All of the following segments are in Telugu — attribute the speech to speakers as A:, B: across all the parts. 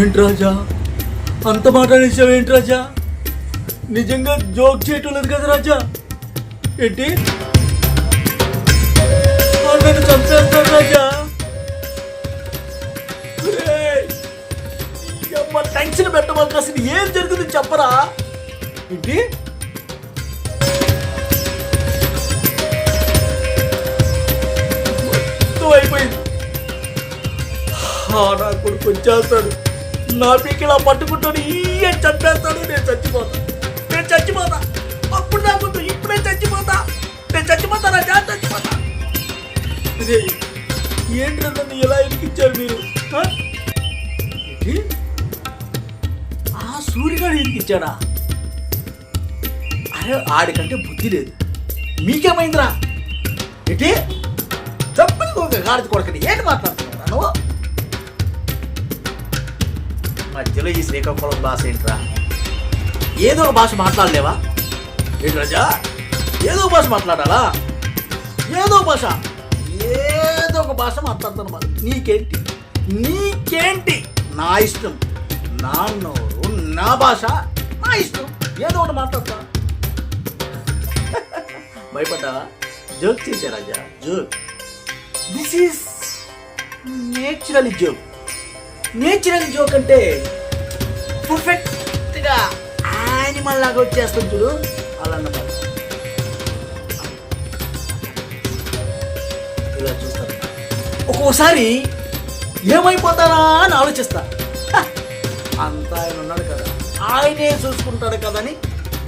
A: ఏంటి రాజా? అంత మాట అనేసావు ఏంటి రాజా? నిజంగా జోక్ చేయటం లేదు కదా రాజా? ఏంటి? వాడు నన్ను చంపేస్తాడు రాజా టెన్షన్ పెట్టమాక అసలు ఏం జరుగుతుంది చెప్పరా? ఏంటి? అయిపోయింది. నా కొడుకు వచ్చేస్తాడు. నా పీకి ఇలా ఈ అని నేను చచ్చిపోతా. నేను చచ్చిపోతా. అప్పుడు నా ఇప్పుడే చచ్చిపోతా. నేను చచ్చిపోతా రాజా చచ్చిపోతా. అదే ఏంటి నన్ను ఎలా ఇరికించారు మీరు? ఆ? సూర్యుడు ఆ ఇరికించాడా అరే ఆడికంటే బుద్ధి లేదు. మీకేమైందిరా? ఏంటి? చప్పని ఒక గాడిది కొడకని ఏంటి మాట్లాడుతున్నావు? మధ్యలో ఈ శ్రీకాకుళం భాష ఏంట్రా? ఏదో ఒక భాష మాట్లాడలేవా? ఏంటి రాజా? ఏదో ఒక భాష మాట్లాడాలా? ఏదో ఒక భాష? ఏదో ఒక భాష మాట్లాడుతాను నీకేంటి? నీకేంటి? నా ఇష్టం. నా నోరు నా భాష నా ఇష్టం. ఏదో ఒకటి మాట్లాడతా. భయపడ్డావా? జోక్ చేశా రాజా joke. This is natural joke natural joke అంటే పర్ఫెక్ట్గా యానిమల్ లాగా వచ్చేస్తుంది చూడు. అలా అన్నమాట ఇలా చూస్తాను. ఒక్కోసారి ఏమైపోతానా అని ఆలోచిస్తా. అంత అంతా ఆయన ఉన్నాడు కదా. ఆయనే చూసుకుంటాడు కదని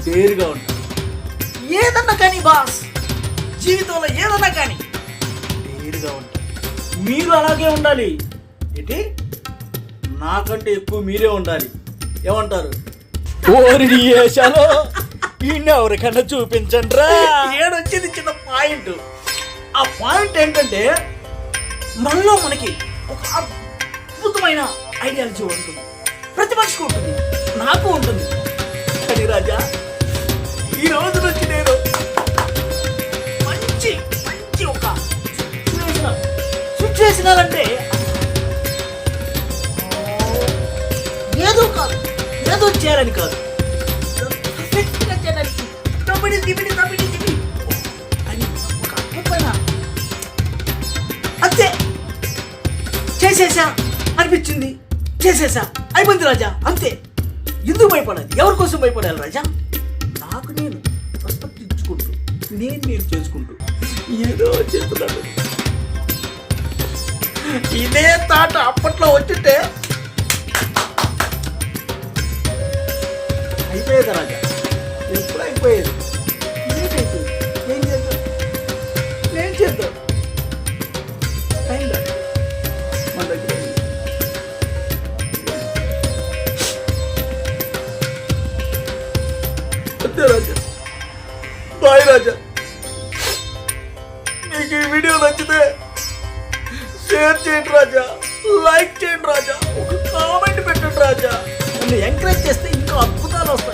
A: వేరుగా ఉంటాడు ఏదన్నా కానీ బాస్ జీవితంలో ఏదన్నా కానీ వేరుగా ఉంటాడు మీరు అలాగే ఉండాలి. ఏంటి? నాకంటే ఎక్కువ మీరే ఉండాలి. ఏమంటారు? ఓరి ఏషాలో ఎవరికన్నా చూపించండి రా ఏడొచ్చింది చిన్న పాయింట్. ఆ పాయింట్ ఏంటంటే మనలో మనకి ఒక అద్భుతమైన ఐడియాలజీ ఉంటుంది. ప్రతి మనిషికి ఉంటుంది. నాకు ఉంటుంది. కానీ రాజా ఈ రోజు నుంచి నేను మంచి మంచి ఒక సిచ్యువేషనల్ సిచ్యువేషనల్ ఏదో చేయాలని కాదు. అని అంతే చేసేసా అనిపించింది. చేసేసా. అయిపోయింది రాజా అంతే. ఎందుకు భయపడాలి? ఎవరి కోసం భయపడాలి రాజా? నాకు నేను రెస్పెక్ట్ నేను నేను చేసుకుంటూ ఏదో చేస్తున్నాను. ఇదే తాట అప్పట్లో వచ్చింటే అయిపోయేది రాజా? ఎప్పుడు అయిపోయేది. ఏం చేద్దాం? ఏం చేద్దాం? టైం మన దగ్గర అంతే రాజా. బాయ్ రాజా. మీకు ఈ వీడియో నచ్చితే షేర్ చేయండి రాజా. లైక్ చేయండి రాజా. ఒక కామెంట్ పెట్టండి రాజా. నన్ను ఎంకరేజ్ చేస్తే ఇంకా అద్భుతాలు వస్తాయి.